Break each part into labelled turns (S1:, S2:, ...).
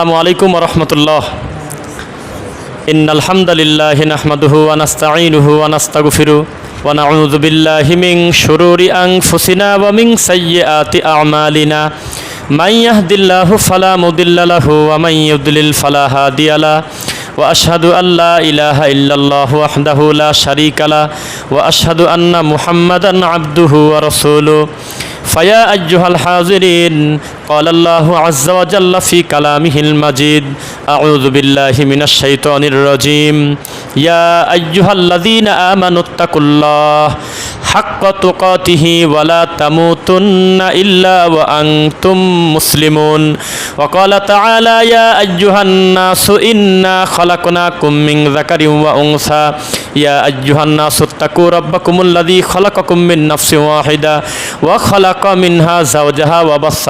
S1: السلام عليكم ورحمة الله إن الحمد لله نحمده ونستعينه ونستغفره ونعوذ بالله من شرور أنفسنا ومن سيئات أعمالنا من يهد الله فلا مضل له ومن يضلل فلا هادي له وأشهد أن لا إله إلا الله وحده لا شريك له وأشهد أن محمدا عبده ورسوله فيا أيها الحاضرين قال الله عز وجل في كلامه المجيد أعوذ بالله من الشيطان الرجيم يا أيها الذين آمنوا اتقوا الله حق تقاته ولا تموتن إلا وأنتم مسلمون وقال تعالى يا أيها الناس إنا خلقناكم من ذكر وأنثى يا أيها الناس اتقوا ربكم الذي خلقكم من نفس واحدة وخلق منها زوجها وبص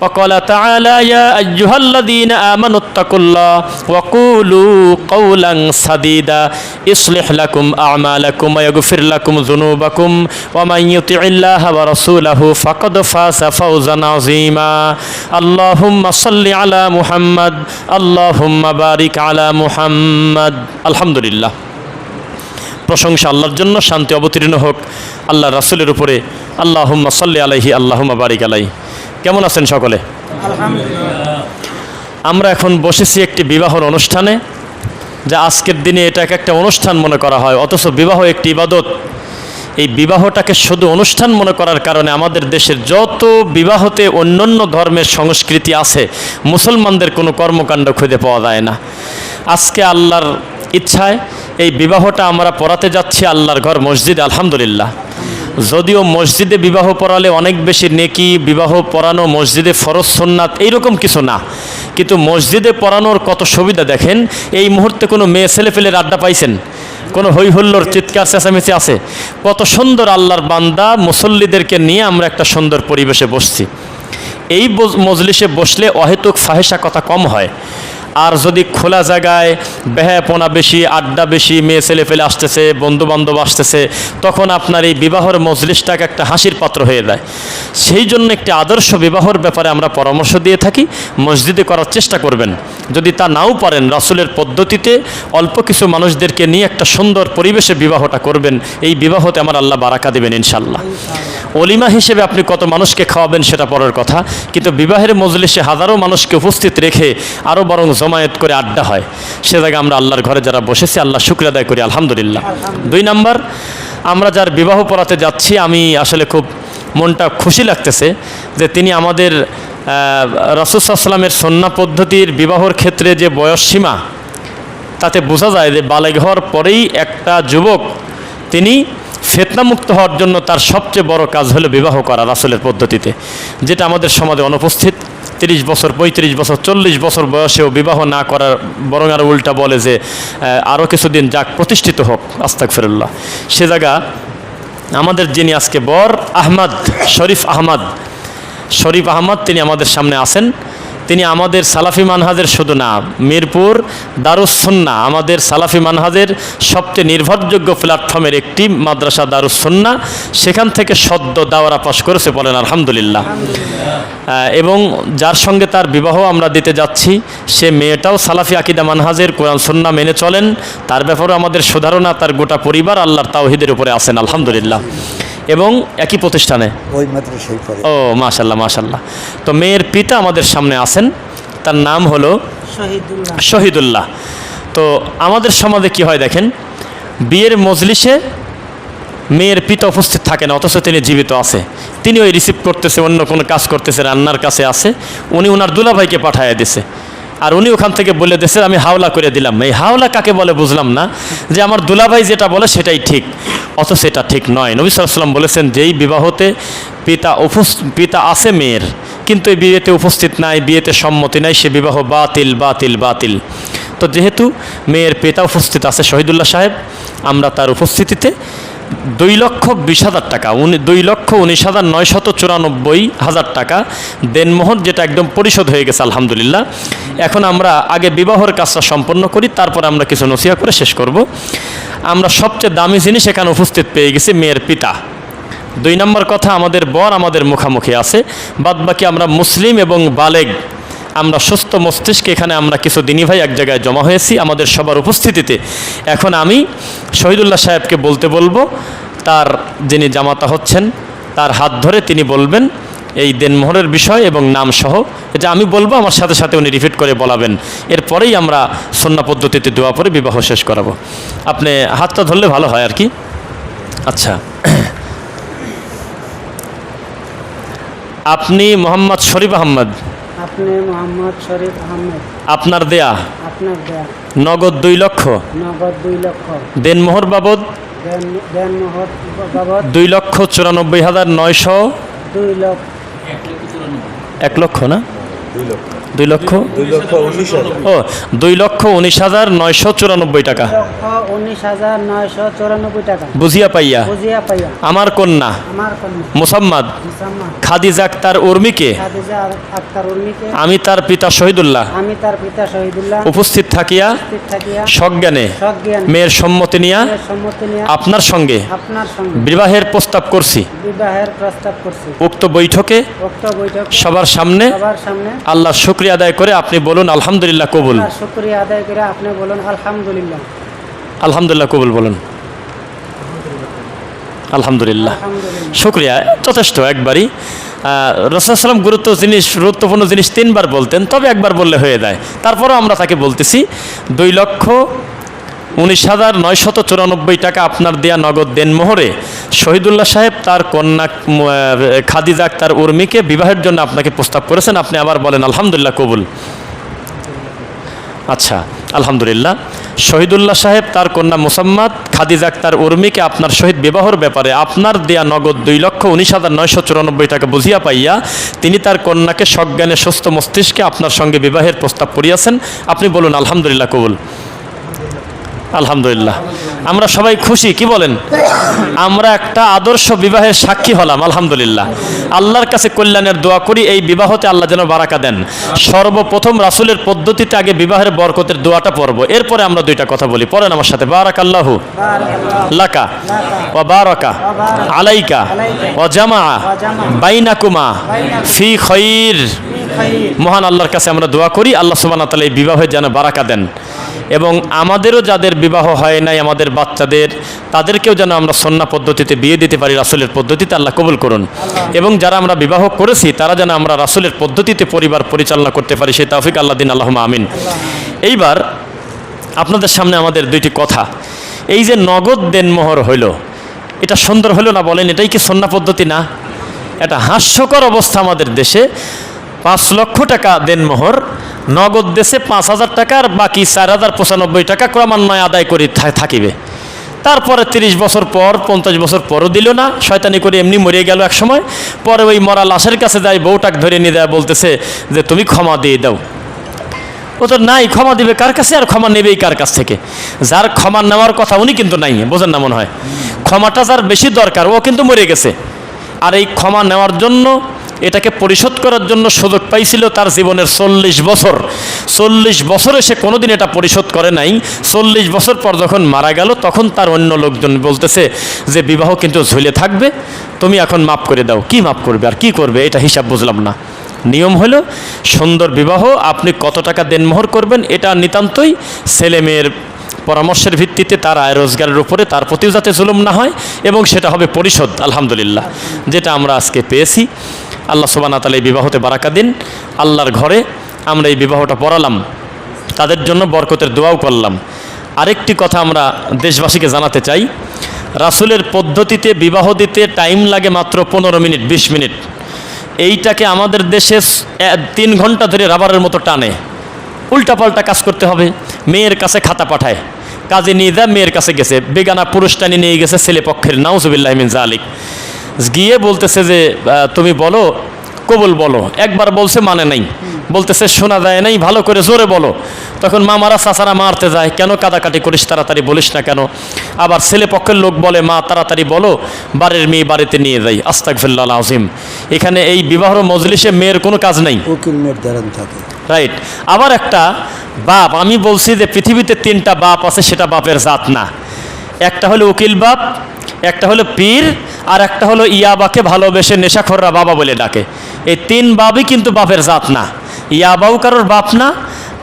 S1: وقال تعالى يا أيها الذين آمنوا اتقوا الله وقولوا قولا سديدا يصلح لكم أعمالكم ويغفر لكم ذنوبكم ومن يطع الله ورسوله فقد فاز فوزا عظيما اللهم صل على محمد اللهم بارك على محمد الحمد لله প্রশংসা আল্লাহর জন্য শান্তি অবতীর্ণ হোক আল্লাহ রাসুলের উপরে আল্লাহ সাল্লি আলাইহি আল্লাহ বারিক আলাই কেমন আছেন সকলে? আমরা এখন বসেছি একটি বিবাহর অনুষ্ঠানে যা আজকের দিনে এটাকে একটা অনুষ্ঠান মনে করা হয় অথচ বিবাহ একটি ইবাদত। এই বিবাহটাকে শুধু অনুষ্ঠান মনে করার কারণে আমাদের দেশের যত বিবাহতে অন্যান্য ধর্মের সংস্কৃতি আছে মুসলমানদের কোনো কর্মকাণ্ড খুঁজে পাওয়া যায় না। আজকে আল্লাহর ইচ্ছায় এই বিবাহটা আমরা পড়াতে যাচ্ছি আল্লাহর ঘর মসজিদ আলহামদুলিল্লাহ। যদিও মসজিদে বিবাহ পড়ালে অনেক বেশি নেকি, বিবাহ পড়ানো, মসজিদে ফরজ সন্ন্যাত এইরকম কিছু না। কিন্তু মসজিদে পড়ানোর কত সুবিধা দেখেন? এই মুহূর্তে কোনো মেয়ে ছেলে ফেলের আড্ডা পাইছেন? কোনো হৈহুল্লোর, চিৎকার, চেঁচামেচি আছে? কত সুন্দর আল্লাহর বান্দা মুসল্লিদেরকে নিয়ে আমরা একটা সুন্দর পরিবেশে বসছি। এই মজলিসে বসলে অহেতুক ফাহেসা কথা কম হয়। আর যদি খোলা জায়গায় বেহাপনা বেশি, আড্ডা বেশি, মেয়ে ছেলে ফেলে আসতেছে বন্ধু বান্ধব আসতেছে, তখন আপনার এই বিবাহর মজলিসটাকে একটা হাসির পাত্র হয়ে যায়। সেই জন্য একটি আদর্শ বিবাহর ব্যাপারে আমরা পরামর্শ দিয়ে থাকি, মসজিদে করার চেষ্টা করবেন। যদি তা নাও পারেন, রাসুলের পদ্ধতিতে অল্প কিছু মানুষদেরকে নিয়ে একটা সুন্দর পরিবেশে বিবাহটা করবেন, এই বিবাহতে আমার আল্লাহ বারাকা দেবেন ইনশাল্লাহ অলিমা হিসেবে আপনি কত মানুষকে খাওয়াবেন সেটা পরের কথা, কিন্তু বিবাহের মজলিসে হাজারো মানুষকে উপস্থিত রেখে আরও বরং জমায়েত করে আড্ডা হয়। সে জায়গায় আমরা আল্লাহর ঘরে যারা বসেছি, আল্লাহ শুক্র আদায় করি, আলহামদুলিল্লাহ। দুই নাম্বার, আমরা যার বিবাহ পড়াতে যাচ্ছি, আমি আসলে খুব মনটা খুশি লাগতেছে যে তিনি আমাদের রসুসাল্লামের সন্না পদ্ধতির বিবাহর ক্ষেত্রে যে বয়স সীমা, তাতে বোঝা যায় যে হওয়ার পরেই একটা যুবক তিনি ফেতনামুক্ত হওয়ার জন্য তার সবচেয়ে বড় কাজ হলো বিবাহ করা রাসুলের পদ্ধতিতে, যেটা আমাদের সমাজে অনুপস্থিত। তিরিশ বছর, পঁয়ত্রিশ বছর, চল্লিশ বছর বয়সেও বিবাহ না করার, বরং আরও উল্টা বলে যে আরও কিছুদিন যাক, প্রতিষ্ঠিত হোক আস্তাক ফিরুল্লাহ সে জায়গা আমাদের যিনি আজকে বর আহমদ, শরীফ আহমদ শরীফ আহমদ তিনি আমাদের সামনে আসেন তিনি আমাদের সালাফি মানহাজের শুধু না, মিরপুর দারুসন্না আমাদের সালাফি মানহাজের সবচেয়ে নির্ভরযোগ্য প্ল্যাটফর্মের একটি মাদ্রাসা দারুসন্না সেখান থেকে সদ্য দাওয়ারা পাশ করেছে বলেন আলহামদুলিল্লাহ। এবং যার সঙ্গে তার বিবাহ আমরা দিতে যাচ্ছি, সে মেয়েটাও সালাফি আকিদা মানহাজের কোরআন সন্না মেনে চলেন, তার ব্যাপারেও আমাদের সুধারণা, তার গোটা পরিবার আল্লাহর তাওহিদের উপরে আছেন, আলহামদুলিল্লাহ। এবং একই প্রতিষ্ঠানে?
S2: ওই মাদ্রাসায় পড়ে
S1: ও মাশাল্লাহ মাশাল্লাহ তো মেয়ের পিতা আমাদের সামনে আছেন। তার নাম হলো
S3: শহীদুল্লাহ।
S1: শহীদুল্লাহ। তো আমাদের সমাজে কি হয় দেখেন বিয়ের মজলিসে মেয়ের পিতা উপস্থিত থাকে না অথচ তিনি জীবিত আছে। তিনি ওই রিসিভ করতেছে অন্য কোনো কাজ করতেছে রান্নার কাছে আছে। উনি ওনার দুলাভাইকে পাঠাইয়া দিছে। আর উনি ওখান থেকে বলে দিয়েছে আমি হাওলা করে দিলাম। এই হাওলা কাকে বলে বুঝলাম না যে আমার দুলাভাই যেটা বলে সেটাই ঠিক। অথচ এটা ঠিক নয়। নবী সাল্লাম বলেছেন, যেই বিবাহতে পিতা পিতা আছে মেয়ের, কিন্তু এই বিয়েতে উপস্থিত নাই, বিয়েতে সম্মতি নাই, সে বিবাহ বাতিল বাতিল বাতিল। তো যেহেতু মেয়ের পিতা উপস্থিত আছে শহীদুল্লাহ সাহেব, আমরা তার উপস্থিতিতে দুই লক্ষ বিশ হাজার টাকা। উনি দুই লক্ষ উনিশ হাজার নয়শত চুরানব্বই হাজার টাকা। দেনমোহর যেটা একদম পরিশোধ হয়ে গেছে, আলহামদুলিল্লাহ। এখন আমরা আগে বিবাহর কাজটা সম্পন্ন করি, তারপর আমরা কিছু নসিহা করে শেষ করব। আমরা সবচেয়ে দামি জিনিস এখানে উপস্থিত পেয়ে গেছি মেয়ের পিতা। দুই নম্বর কথা, আমাদের বর আমাদের মুখামুখি আছে। বাদবাকি আমরা মুসলিম এবং বালেগ। আমরা সুস্থ মস্তিষ্কে এখানে আমরা কিছু দিনী ভাই এক জায়গায় জমা হয়েছি আমাদের সবার উপস্থিতিতে। এখন আমি শহীদুল্লাহ সাহেবকে বলতে বলব, তার যিনি জামাতা হচ্ছেন, তার হাত ধরে তিনি বলবেন এই দেনমোহরের বিষয় এবং নাম সহ এটা আমি বলব, আমার সাথে সাথে উনি রিপিট করে বলাবেন। এরপরেই আমরা সন্না পদ্ধতিতে দোয়া পরে বিবাহ শেষ করাবো। আপনি হাতটা ধরলে ভালো হয় আর কি? আচ্ছা। আপনি মোহাম্মদ শরীফ আহমদ।
S2: আপনি মোহাম্মদ শরীফ আহমেদ।
S1: আপনার দেয়া।
S2: আপনার দেয়া।
S1: নগদ দুই লক্ষ।
S2: নগদ দুই লক্ষ।
S1: দেনমোহর বাবদ।
S2: দেন দেন মোহর বাবদ।
S1: দুই লক্ষ চুরানব্বই হাজার নয়শ
S2: দুই লক্ষ।
S1: এক লক্ষ না? দুই লক্ষ। ও দুই লক্ষ উনিশ হাজার নয়শো চুরানব্বই টাকা। বুঝিয়া পাইয়া। আমার কন্যা।
S2: আমার কন্যা।
S1: মোসাম্মদ। খাদিজ আক্তার উর্মিকে। আমি তার পিতা শহীদুল্লাহ।
S2: আমি তার পিতা শহীদুল্লাহ।
S1: উপস্থিত থাকিয়া সজ্ঞানে মেয়ের সম্মতি নিয়া
S2: মেয়ের সম্মতি নিয়ে
S1: আপনার সঙ্গে বিবাহের প্রস্তাব করছি।
S2: বিবাহের প্রস্তাব করছি।
S1: উক্ত বৈঠকে সবার সামনে আল্লাহর শুক্রিয়া আদায় করে আপনি বলুন আলহামদুলিল্লাহ কবুল।
S2: শুক্রিয়া আদায় করে আপনি বলুন আলহামদুলিল্লাহ।
S1: আলহামদুলিল্লাহ কবুল বলুন। আলহামদুলিল্লাহ।
S2: আলহামদুলিল্লাহ।
S1: শুক্রিয়া যথেষ্ট একবারই। রসালাম গুরুত্ব জিনিস গুরুত্বপূর্ণ জিনিস তিনবার বলতেন তবে একবার বললে হয়ে যায়। তারপরও আমরা তাকে বলতেছি দুই লক্ষ উনিশ হাজার নয়শত চুরানব্বই টাকা আপনার দেয়া নগদ দেন মোহরে শহীদুল্লাহ সাহেব, তার কন্যা খাদিজা তার উর্মিকে বিবাহের জন্য আপনাকে প্রস্তাব করেছেন। আপনি আবার বলেন, আলহামদুলিল্লাহ, কবুল। আচ্ছা আলহামদুলিল্লাহ। শহীদুল্লাহ সাহেব, তার কন্যা মুসাম্মাদ, খাদিজা আক্তার উর্মিকে আপনার সহিত বিবাহর ব্যাপারে আপনার দেয়া নগদ দুই লক্ষ উনিশ হাজার নয়শো চুরানব্বই টাকা বুঝিয়া পাইয়া তিনি তার কন্যাকে সজ্ঞানে সুস্থ মস্তিষ্কে আপনার সঙ্গে বিবাহের প্রস্তাব করিয়াছেন। আপনি বলুন, আলহামদুলিল্লাহ, কবুল। আলহামদুলিল্লাহ। আমরা সবাই খুশি, কি বলেন? আমরা একটা আদর্শ বিবাহের সাক্ষী হলাম, আলহামদুলিল্লাহ। আল্লাহর কাছে কল্যাণের দোয়া করি, এই বিবাহতে আল্লাহ যেন বারাকা দেন। সর্বপ্রথম রাসূলের পদ্ধতিতে আগে বিবাহের বরকতের দোয়াটা পড়ব। এরপরে আমরা দুইটা কথা বলি। পড়েন আমার সাথে বারাক আল্লাহ লাকা ও বারাকা আলাইকা ও জামা বাইনাকুমা ফি খৈর। মহান আল্লাহর কাছে আমরা দোয়া করি, আল্লাহ সুবহানাহু ওয়া তাআলা এই বিবাহে যেন বারাকা দেন। এবং আমাদেরও যাদের বিবাহ হয় নাই, আমাদের বাচ্চাদের, তাদেরকেও যেন আমরা সন্না পদ্ধতিতে বিয়ে দিতে পারি, রাসুলের পদ্ধতিতে আল্লাহ কবুল করুন। এবং যারা আমরা বিবাহ করেছি, তারা যেন আমরা রাসুলের পদ্ধতিতে পরিবার পরিচালনা করতে পারি, সেই তাফিক আল্লাহ দিন আল্লাহ আমিন। এইবার আপনাদের সামনে আমাদের দুইটি কথা। এই যে নগদ দেনমোহর হইল, এটা সুন্দর হলো না বলেন, এটাই কি সন্না পদ্ধতি না? এটা হাস্যকর অবস্থা আমাদের দেশে। পাঁচ লক্ষ টাকা দেনমোহর নগদ দেশে পাঁচ হাজার টাকা আর বাকি চার হাজার পঁচানব্বই টাকা ক্রমান্বয়ে আদায় করে থাকিবে। তারপরে তিরিশ বছর পর, পঞ্চাশ বছর পরও দিল না। শয়তানি করে এমনি মরে গেল এক সময়। পরে ওই মরা লাশের কাছে যায়, বউটাক ধরে নিয়ে দেয় বলতেছে যে, তুমি ক্ষমা দিয়ে দাও। ও তো নাই, ক্ষমা দিবে কার কাছে? আর ক্ষমা নেবেই কার কাছ থেকে? যার ক্ষমা নেওয়ার কথা উনি কিন্তু নাই, বোঝেন না মনে হয়। ক্ষমাটা যার বেশি দরকার, ও কিন্তু মরে গেছে। আর এই ক্ষমা নেওয়ার জন্য এটাকে পরিশোধ করার জন্য সুযোগ পাইছিল তার জীবনের চল্লিশ বছর। চল্লিশ বছরে সে কোনোদিন এটা পরিশোধ করে নাই। চল্লিশ বছর পর যখন মারা গেল, তখন তার অন্য লোকজন বলতেছে যে, বিবাহ কিন্তু ঝুলে থাকবে। তুমি এখন মাপ করে দাও। কি মাপ করবে আর কি করবে? এটা হিসাব বুঝলাম না। নিয়ম হলো, সুন্দর বিবাহ, আপনি কত টাকা দেনমোহর করবেন, এটা নিতান্তই ছেলে মেয়ের পরামর্শের ভিত্তিতে তার আয় রোজগারের উপরে তার প্রতিও যাতে জুলুম না হয় এবং সেটা হবে পরিশোধ, আলহামদুলিল্লাহ। যেটা আমরা আজকে পেয়েছি। আল্লাহ সোবানা তালা এই বিবাহতে বারাকা দিন। আল্লাহর ঘরে আমরা এই বিবাহটা পড়ালাম। তাদের জন্য বরকতের দোয়াও করলাম। আরেকটি কথা আমরা দেশবাসীকে জানাতে চাই, রাসুলের পদ্ধতিতে বিবাহ দিতে টাইম লাগে মাত্র পনেরো মিনিট, বিশ মিনিট। এইটাকে আমাদের দেশে তিন ঘণ্টা ধরে রাবারের মতো টানে। উল্টাপাল্টা কাজ করতে হবে। মেয়ের কাছে খাতা পাঠায়। কাজে নিয়ে মেয়ের কাছে গেছে। বেগানা পুরুষ টানি নিয়ে গেছে ছেলে পক্ষের নাউজুবিল্লাহ মিন জালিক গিয়ে বলতেছে যে তুমি বলো কবুল বলো। একবার বলছে মানে নাই। বলতেছে শোনা যায় নাই ভালো করে জোরে বলো। তখন মামারা চাচারা মারতে যায় কেন কাদাকাটি করিস তাড়াতাড়ি বলিস না কেন? আবার ছেলে পক্ষের লোক বলে মা তাড়াতাড়ি বলো বাড়ির মেয়ে বাড়িতে নিয়ে যাই। আস্তাকফিল্লাহ আজিম এখানে এই বিবাহ মজলিসে মেয়ের কোনো কাজ নাই। রাইট। আবার একটা বাপ আমি বলছি যে পৃথিবীতে তিনটা বাপ আছে সেটা বাপের জাত না। একটা হলো উকিল বাপ একটা হলো পীর আর একটা হলো ইয়াবাকে ভালোবেসে নেশাখররা বাবা বলে ডাকে। এই তিন বাবই কিন্তু বাপের জাত না। ইয়াবাও কারোর বাপ না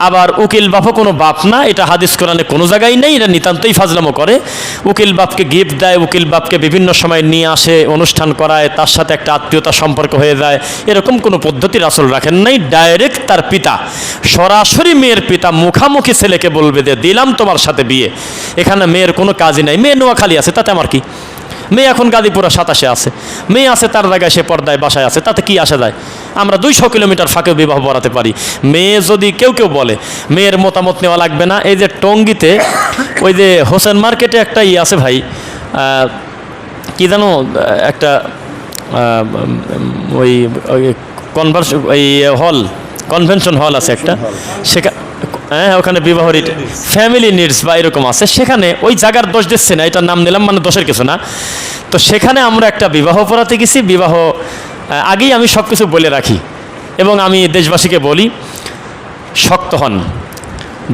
S1: আবার উকিল বাপও কোনো বাপ না, এটা হাদিস কোরআনে কোনো জায়গায় নেই এটা নিতান্তই ফাজলামো করে। উকিল বাপকে গিফট দেয়, উকিল বাপকে বিভিন্ন সময় নিয়ে আসে, অনুষ্ঠান করায়, তার সাথে একটা আত্মীয়তা সম্পর্ক হয়ে যায়। এরকম কোনো পদ্ধতি রাসুল রাখেন নাই ডাইরেক্ট তার পিতা। সরাসরি মেয়ের পিতা মুখামুখি ছেলেকে বলবে যে, দিলাম তোমার সাথে বিয়ে। এখানে মেয়ের কোনো কাজই নাই, মেয়ে নোয়াখালী আছে, তাতে আমার কি? মেয়ে এখন গাজীপুরা সাতাশে আছে। মেয়ে আছে তার জায়গায় সে পর্দায় বাসায় আছে, তাতে কি আসা যায়? আমরা দুইশো কিলোমিটার ফাঁকে বিবাহ পড়াতে পারি। মেয়ে যদি কেউ কেউ বলে, মেয়ের মতামত নেওয়া লাগবে না। এই যে টঙ্গিতে, ওই যে হোসেন মার্কেটে একটা ই আছে ভাই কি জানো একটা ওই কনভার্স ওই হল কনভেনশন হল আছে একটা। সেখানে হ্যাঁ ওখানে বিবাহ ফ্যামিলি নিডস বা এরকম আছে। সেখানে ওই জায়গার দোষ দিচ্ছে না, এটার নাম নিলাম মানে দোষের কিছু না। তো সেখানে আমরা একটা বিবাহ পড়াতে গেছি, বিবাহ আগেই আমি সব কিছু বলে রাখি এবং আমি দেশবাসীকে বলি, শক্ত হন।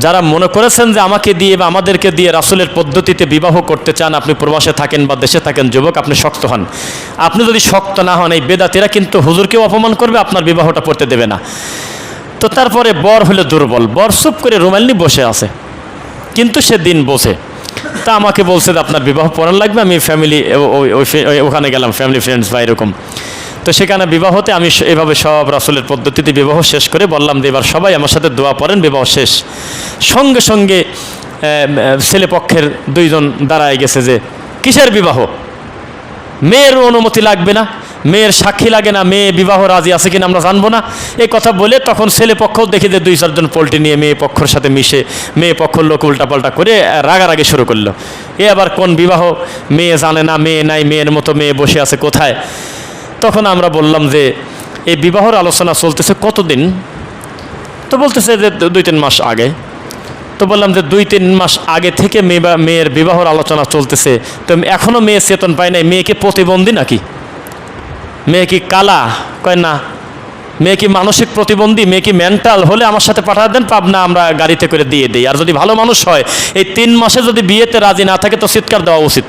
S1: যারা মনে করেছেন যে আমাকে দিয়ে বা আমাদেরকে দিয়ে রাসুলের পদ্ধতিতে বিবাহ করতে চান, আপনি প্রবাসে থাকেন বা দেশে থাকেন, যুবক, আপনি শক্ত হন। আপনি যদি শক্ত না হন এই বেদাতিরা কিন্তু হুজুরকেও অপমান করবে, আপনার বিবাহটা পড়তে দেবে না। তো তারপরে বর হলো দুর্বল। বর চুপ করে রুমাল নিয়ে বসে আছে। কিন্তু সে দিন বসে তা আমাকে বলছে যে, আপনার বিবাহ পড়ান লাগবে, আমি ফ্যামিলি ওখানে গেলাম ফ্যামিলি ফ্রেন্ডস বা এরকম। তো সেখানে বিবাহতে আমি এভাবে সব রাসুলের পদ্ধতিতে বিবাহ শেষ করে বললাম যে, এবার সবাই আমার সাথে দোয়া পড়েন, বিবাহ শেষ। সঙ্গে সঙ্গে ছেলে পক্ষের দুইজন দাঁড়ায় গেছে যে, কিসের বিবাহ? মেয়ের অনুমতি লাগবে না? মেয়ের সাক্ষী লাগে না, মেয়ে বিবাহ রাজি আছে কিনা আমরা জানব না। এই কথা বলে তখন ছেলে পক্ষ দেখি যে দুই চারজন পোল্ট্রি নিয়ে মেয়ে পক্ষর সাথে মিশে মেয়ে পক্ষর লোক উল্টাপাল্টা করে রাগারাগি শুরু করল। এ আবার কোন বিবাহ? মেয়ে জানে না, মেয়ে নাই, মেয়ের মতো মেয়ে বসে আছে কোথায়? তখন আমরা বললাম যে, এই বিবাহর আলোচনা চলতেছে কতদিন? তো বলতেছে যে দুই তিন মাস আগে। তো বললাম যে দুই তিন মাস আগে থেকে মেয়ে মেয়ের বিবাহর আলোচনা চলতেছে। তো এখনও মেয়ে চেতন পায় নাই, মেয়েকে প্রতিবন্ধী নাকি? মেয়ে কি কালা? কয় না। মেয়ে কি মানসিক প্রতিবন্ধী? মেয়ে কি মেন্টাল হলে আমার সাথে পাঠা দেন, পাবনা আমরা গাড়িতে করে দিয়ে দিই। আর যদি ভালো মানুষ হয়, এই তিন মাসে যদি বিয়েতে রাজি না থাকে, তো চিৎকার দেওয়া উচিত।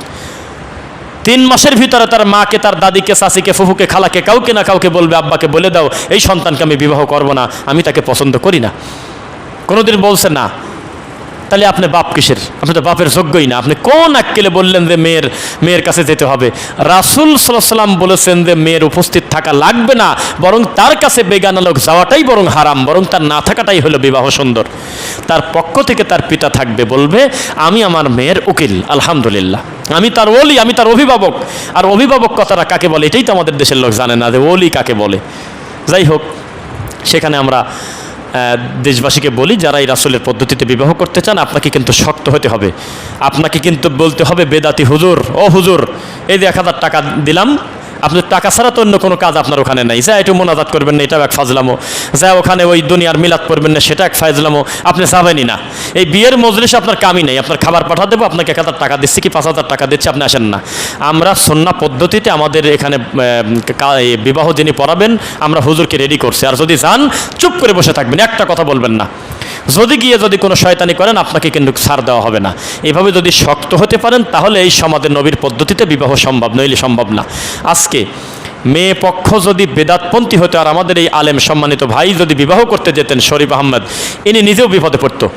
S1: তিন মাসের ভিতরে তার মাকে, তার দাদিকে, চাচিকে, ফুফুকে, খালাকে, কাউকে না কাউকে বলবে, আব্বাকে বলে দাও, এই সন্তানকে আমি বিবাহ করব না, আমি তাকে পছন্দ করি না। কোনোদিন বলছে না তাহলে আপনি বাপ কিসের? আপনি তো বাপের যোগ্যই না। আপনি কোন আক্কেলে বললেন যে মেয়ের মেয়ের কাছে যেতে হবে? রাসুল সাল্লাম বলেছেন যে মেয়ের উপস্থিত থাকা লাগবে না, বরং তার কাছে বেগানা লোক যাওয়াটাই বরং হারাম, বরং তার না থাকাটাই হলো বিবাহ সুন্দর। তার পক্ষ থেকে তার পিতা থাকবে, বলবে, আমি আমার মেয়ের উকিল, আলহামদুলিল্লাহ। আমি তার ওলি, আমি তার অভিভাবক। আর অভিভাবক কথাটা কাকে বলে? এটাই তো আমাদের দেশের লোক জানে না যে ওলি কাকে বলে। যাই হোক, সেখানে আমরা দেশবাসীকে বলি, যারা এই রাসুলের পদ্ধতিতে বিবাহ করতে চান, আপনাকে কিন্তু শক্ত হতে হবে। আপনাকে কিন্তু বলতে হবে, বেদাতি হুজুর, ও হুজুর, এই যে এক হাজার টাকা দিলাম আপনি টাকা ছাড়া তো অন্য কোনো কাজ আপনার ওখানে নাই। যা একটু মোনাজাত করবেন না, এটাও এক ফাজলামো। যা ওখানে ওই দুনিয়ার মিলাদ করবেন না, সেটা এক ফাজলামো। আপনি যাবেনই না। এই বিয়ের মজলিস আপনার কামই নেই। আপনার খাবার পাঠা দেবো, আপনাকে এক হাজার টাকা দিচ্ছি কি পাঁচ হাজার টাকা দিচ্ছি, আপনি আসেন না। আমরা সন্না পদ্ধতিতে আমাদের এখানে বিবাহ যিনি পড়াবেন, আমরা হুজুরকে রেডি করছি। আর যদি যান, চুপ করে বসে থাকবেন। একটা কথা বলবেন না। যদি গিয়ে যদি কোনো শয়তানি করেন, আপনাকে কিন্তু ছাড় দেওয়া হবে না। এভাবে যদি শক্ত হতে পারেন, তাহলে এই সমাজের নবীর পদ্ধতিতে বিবাহ সম্ভব, নইলে সম্ভব না। আজকে মেয়ে পক্ষ যদি বেদাতপন্থী হতো, আর আমাদের এই আলেম সম্মানিত ভাই যদি বিবাহ করতে যেতেন, শরীফ আহমেদ, ইনি নিজেও বিপদে পড়তো।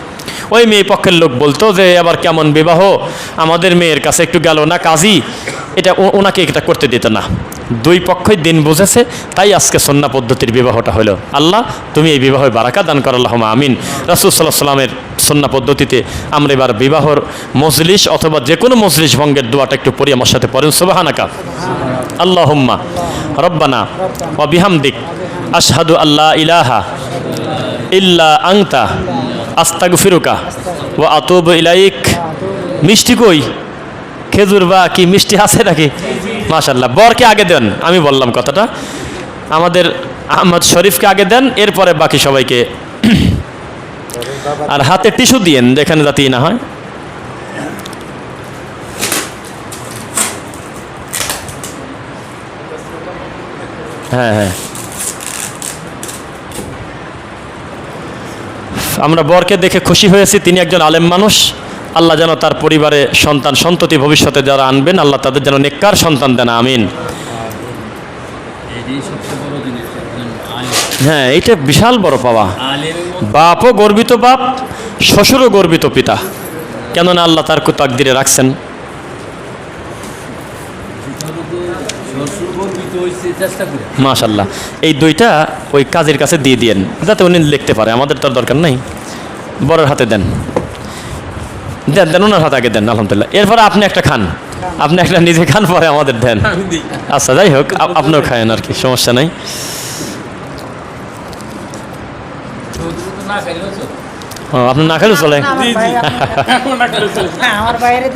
S1: ওই মেয়ে পক্ষের লোক বলতো যে আবার কেমন বিবাহ? আমাদের মেয়ের কাছে একটু গেল না কাজী? এটা ওনাকে এটা করতে দিত না। দুই পক্ষই দিন বুঝেছে, তাই আজকে সন্না পদ্ধতির বিবাহটা হলো। আল্লাহ, তুমি এই বিবাহে বারাকা দান কর আল্লাহ আমিন। রাসুল সাল্লাহ সাল্লামের সন্না পদ্ধতিতে আমরা এবার বিবাহর মজলিস অথবা যে কোনো মজলিস ভঙ্গের দোয়াটা একটু পড়ি, আমার সাথে পড়েন, সুবাহানাকা। আল্লাহুম্মা রব্বানা ওয়া বিহামদিক, আশহাদু আল্লাহ ইলাহা ইল্লা আংতা আস্তাগু ফিরুকা ও আতুবু ইলাইক। মিষ্টি কই? খেজুর বা কি মিষ্টি আছে নাকি? মাশাল্লাহ বরকে আগে দেন আমি বললাম কথাটা। আমাদের আহমদ শরীফকে আগে দেন এরপরে বাকি সবাইকে। আর হাতে টিস্যু দিয়েন যেখানে যাতে না হয়। হ্যাঁ হ্যাঁ। আমরা বরকে দেখে খুশি হয়েছি তিনি একজন আলেম মানুষ। আল্লাহ যেন তার পরিবারে সন্তান সন্ততি ভবিষ্যতে যারা আনবেন আল্লাহ তাদের যেন নেককার সন্তান দেন আমিন। হ্যাঁ এইটা বিশাল বড় পাওয়া। বাপও গর্বিত বাপ শ্বশুরও গর্বিত পিতা। কেননা আল্লাহ তার তাকদিরে রাখছেন। মাশাল্লাহ। এই দুইটা ওই কাজের কাছে দিয়ে দিয়েন যাতে উনি লিখতে পারে। আমাদের তো আর দরকার নাই। বড়ের হাতে দেন। দেন দেন ওনার হাতে আগে দেন আলহামদুলিল্লাহ। এরপরে আপনি একটা খান। আপনি একটা নিজে খান পরে আমাদের দেন। আচ্ছা যাই হোক আপ- আপনিও খায়েন আর কি সমস্যা নাই। আপনি না খেলে চলে?
S2: আমার বাইরে